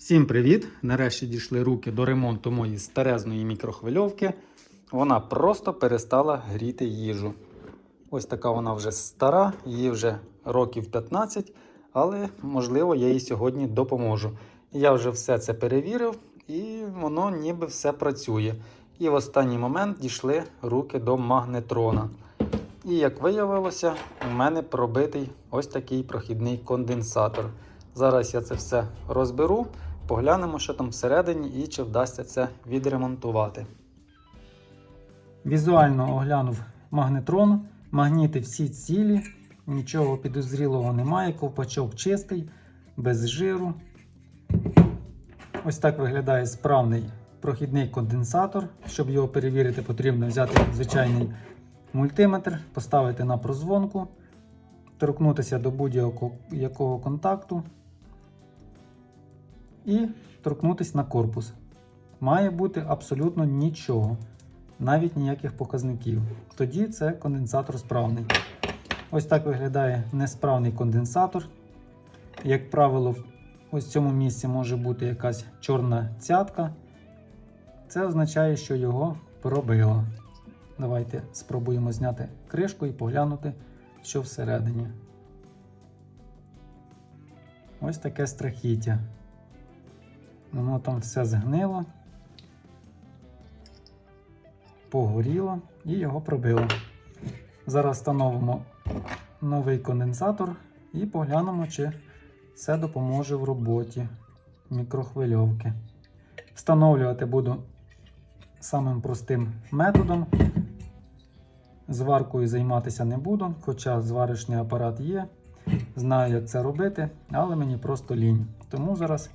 Всім привіт! Нарешті дійшли руки до ремонту моєї старезної мікрохвильовки. Вона просто перестала гріти їжу. Ось така вона вже стара, їй вже років 15, але можливо я їй сьогодні допоможу. Я вже все це перевірив і воно ніби все працює. І в останній момент дійшли руки до магнетрона. І як виявилося, у мене пробитий ось такий прохідний конденсатор. Зараз я це все розберу, поглянемо, що там всередині і чи вдасться це відремонтувати. Візуально оглянув магнетрон, магніти всі цілі, нічого підозрілого немає, ковпачок чистий, без жиру. Ось так виглядає справний прохідний конденсатор. Щоб його перевірити, потрібно взяти звичайний мультиметр, поставити на прозвонку, торкнутися до будь-якого контакту і торкнутися на корпус. Має бути абсолютно нічого, навіть ніяких показників. Тоді це конденсатор справний. Ось так виглядає несправний конденсатор. Як правило, ось в цьому місці може бути якась чорна цятка. Це означає, що його пробило. Давайте спробуємо зняти кришку і поглянути, що всередині. Ось таке страхіття. Воно там все згнило, погоріло і його пробило. Зараз встановимо новий конденсатор і поглянемо, чи це допоможе в роботі мікрохвильовки. Встановлювати буду самим простим методом. Зваркою займатися не буду, хоча зварочний апарат є. Знаю, як це робити, але мені просто лінь. Тому зараз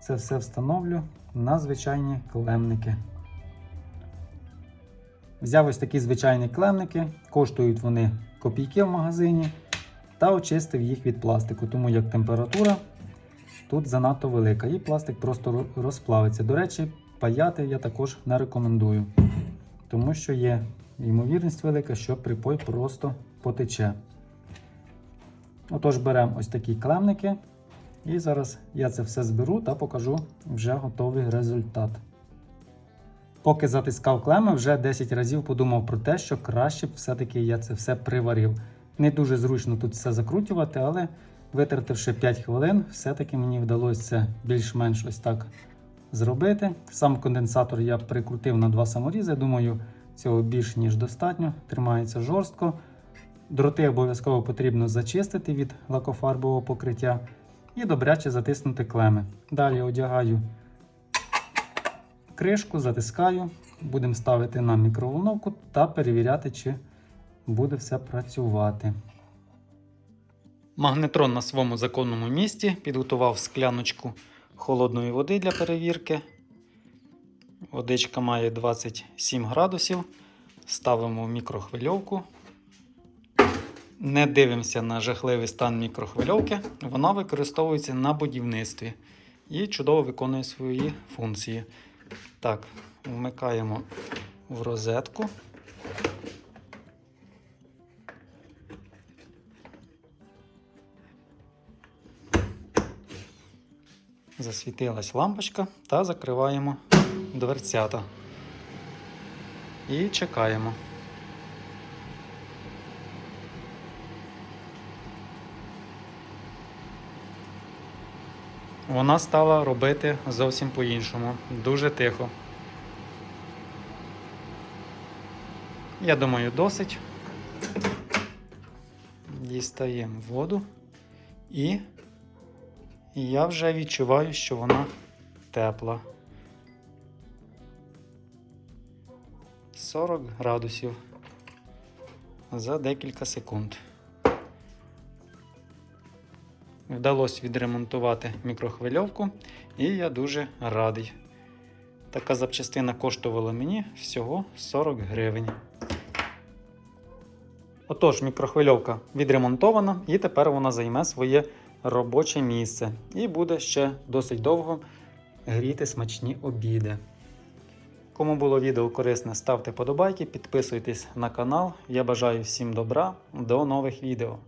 це все встановлю на звичайні клемники. Взяв ось такі звичайні клемники, коштують вони копійки в магазині, та очистив їх від пластику, тому як температура тут занадто велика, і пластик просто розплавиться. До речі, паяти я також не рекомендую, тому що є ймовірність велика, що припой просто потече. Отож, беремо ось такі клемники. І зараз я це все зберу та покажу вже готовий результат. Поки затискав клеми, вже 10 разів подумав про те, що краще б все-таки я це все приварив. Не дуже зручно тут все закручувати, але витративши 5 хвилин, все-таки мені вдалося це більш-менш ось так зробити. Сам конденсатор я прикрутив на два саморізи. Думаю, цього більш ніж достатньо. Тримається жорстко. Дроти обов'язково потрібно зачистити від лакофарбового покриття і добряче затиснути клеми. Далі одягаю кришку, затискаю, будемо ставити на мікроволновку та перевіряти, чи буде все працювати. Магнетрон на своєму законному місці підготував скляночку холодної води для перевірки. Водичка має 27 градусів. Ставимо в мікрохвильовку. Не дивимося на жахливий стан мікрохвильовки. Вона використовується на будівництві і чудово виконує свої функції. Так, вмикаємо в розетку. Засвітилась лампочка та закриваємо дверцята. І чекаємо. Вона стала робити зовсім по-іншому, дуже тихо. Я думаю, досить. Дістаємо воду і я вже відчуваю, що вона тепла. 40 градусів за декілька секунд. Вдалося відремонтувати мікрохвильовку, і я дуже радий. Така запчастина коштувала мені всього 40 гривень. Отож, мікрохвильовка відремонтована, і тепер вона займе своє робоче місце і буде ще досить довго гріти смачні обіди. Кому було відео корисне, ставте подобайки, підписуйтесь на канал. Я бажаю всім добра, до нових відео.